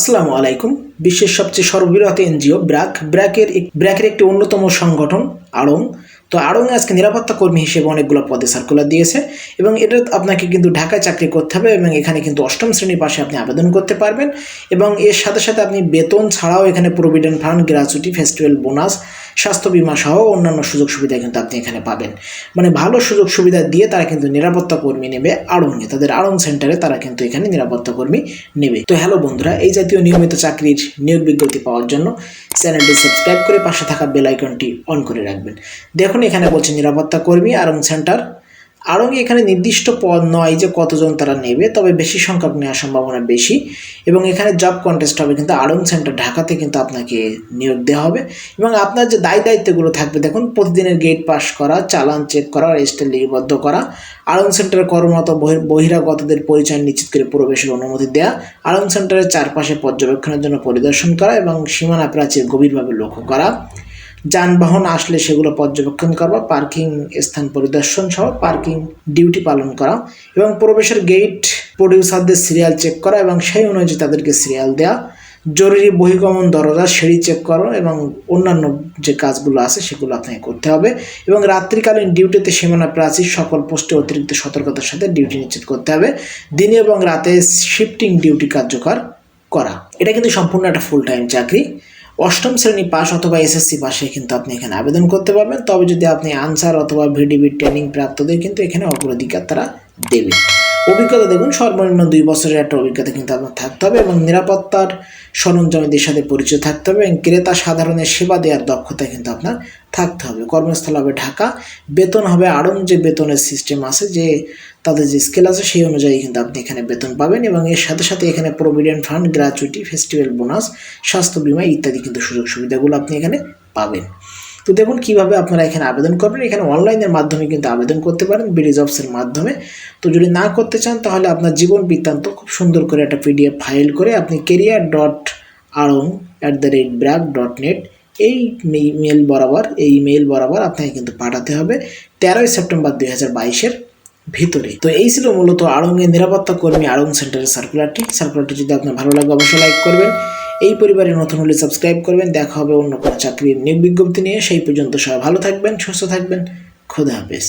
আসসালামু আলাইকুম। বিশ্বের সবচেয়ে সর্ববৃহৎ এনজিও ব্র্যাক। ব্র্যাকের ব্র্যাকের একটি অন্যতম সংগঠন আড়ং। তো আড়ং আজকে নিরাপত্তা কর্মী হিসেবে অনেকগুলো পদে সার্কুলার দিয়েছে এবং এটা আপনাকে কিন্তু ঢাকায় চাকরি করতে হবে এবং এখানে কিন্তু অষ্টম শ্রেণির পাশে আপনি আবেদন করতে পারবেন এবং এর সাথে সাথে আপনি বেতন ছাড়াও এখানে provident fund gratuity festival bonus স্বাস্থ্য বিমা সহ অন্যান্য সুযোগ সুবিধা কিন্তু আপনি এখানে পাবেন। মানে ভালো সুযোগ সুবিধা দিয়ে তারা কিন্তু নিরাপত্তা কর্মী নেবে আড়ংয়ে তাদের আড়ং সেন্টারে তারা কিন্তু এখানে নিরাপত্তা কর্মী নেবে। তো হ্যালো বন্ধুরা, এই জাতীয় নিয়মিত চাকরির নিয়োগ বিজ্ঞপ্তি পাওয়ার জন্য চ্যানেলটি সাবস্ক্রাইব করে পাশে থাকা বেল আইকনটি অন করে রাখবেন। দেখুন এখানে বলছে নিরাপত্তা কর্মী আড়ং সেন্টার। আরও এখানে নির্দিষ্ট পদ নয় যে কতজন তারা নেবে, তবে বেশি সংখ্যক নেওয়ার সম্ভাবনা বেশি। এবং এখানে জব কন্টেস্ট হবে, কিন্তু আড়ং সেন্টার ঢাকাতে কিন্তু আপনাকে নিয়োগ দেওয়া হবে। এবং আপনার যে দায় দায়িত্বগুলো থাকবে, দেখুন, প্রতিদিনের গেট পাস করা, চালান চেক করা রেজিস্টার লিপিবদ্ধ করা আড়ং সেন্টারে কর্মরত বহি- বহিরাগতদের পরিচয় নিশ্চিত করে প্রবেশের অনুমতি দেওয়া আড়ং সেন্টারের চারপাশে পর্যবেক্ষণের জন্য পরিদর্শন করা, এবং সীমানা প্রাচীর গভীরভাবে লক্ষ্য করা। যানবাহন আসলে সেগুলো পর্যবেক্ষণ করা, পার্কিং স্থান পরিদর্শন সহ পার্কিং ডিউটি পালন করা এবং প্রবেশের গেট প্রডিউসারদের সিরিয়াল চেক করা এবং সেই অনুযায়ী তাদেরকে সিরিয়াল দেওয়া জরুরি বহিগমন দরজা, সিঁড়ি চেক করো এবং অন্যান্য যে কাজগুলো আছে সেগুলো আপনাকে করতে হবে এবং রাত্রিকালীন ডিউটিতে সীমানা প্রাচীর সকল পোস্টে অতিরিক্ত সতর্কতার সাথে ডিউটি নিশ্চিত করতে হবে। দিনে এবং রাতে শিফটিং ডিউটি কার্যকর করা। এটা কিন্তু সম্পূর্ণ একটা ফুল টাইম চাকরি। অষ্টম শ্রেণি পাস অথবা এসএসসি পাসে কিন্তু আপনি এখানে আবেদন করতে পারবেন। তবে যদি আপনি আনসার অথবা ভিডিবি ট্রেনিং প্রাপ্তদের কিন্তু এখানে অগ্রাধিকার তারা দেবে অভিজ্ঞতা দেখুন, সর্বনিম্ন দুই বছরের একটা অভিজ্ঞতা কিন্তু আপনার থাকতে হবে এবং নিরাপত্তার সরঞ্জামীদের সাথে পরিচয় থাকতে হবে এবং ক্রেতা সাধারণের সেবা দেওয়ার দক্ষতা কিন্তু আপনার থাকতে হবে। কর্মস্থল হবে ঢাকা, বেতন হবে আরও যে বেতনের সিস্টেম আছে, যে তাদের যে স্কেল আছে, সেই অনুযায়ী কিন্তু আপনি এখানে বেতন পাবেন এবং এর সাথে সাথে এখানে provident fund gratuity festival bonus স্বাস্থ্য বিমা ইত্যাদি কিন্তু সুযোগ সুবিধাগুলো আপনি এখানে পাবেন। তো দেখুন কীভাবে আপনারা এখানে আবেদন করবেন। এখানে অনলাইনের মাধ্যমে কিন্তু আবেদন করতে পারেন বিডি জবসের মাধ্যমে। তো যদি না করতে চান, তাহলে আপনার জীবন বৃত্তান্ত খুব সুন্দর করে একটা পিডিএফ ফাইল করে আপনি কেরিয়ার ডট আড়ং at the rate BRAC dot net এই মেল বরাবর, এই ইমেল বরাবর আপনাকে কিন্তু পাঠাতে হবে। তেরোই সেপ্টেম্বর দুই হাজার বাইশের ভিতরে। তো এই ছিল মূলত আড়ঙ্গের নিরাপত্তা কর্মী আড়ং সেন্টারের সার্কুলারটি সার্কুলারটি যদি আপনার ভালো লাগে অবশ্যই লাইক করবেন। এই পরিবারে নতুন হলে সাবস্ক্রাইব করবেন। দেখা হবে অন্য কোনো চাকরির নিয়োগ বিজ্ঞপ্তি নিয়ে। সেই পর্যন্ত সবাই ভালো থাকবেন, সুস্থ থাকবেন। খোদা হাফেজ।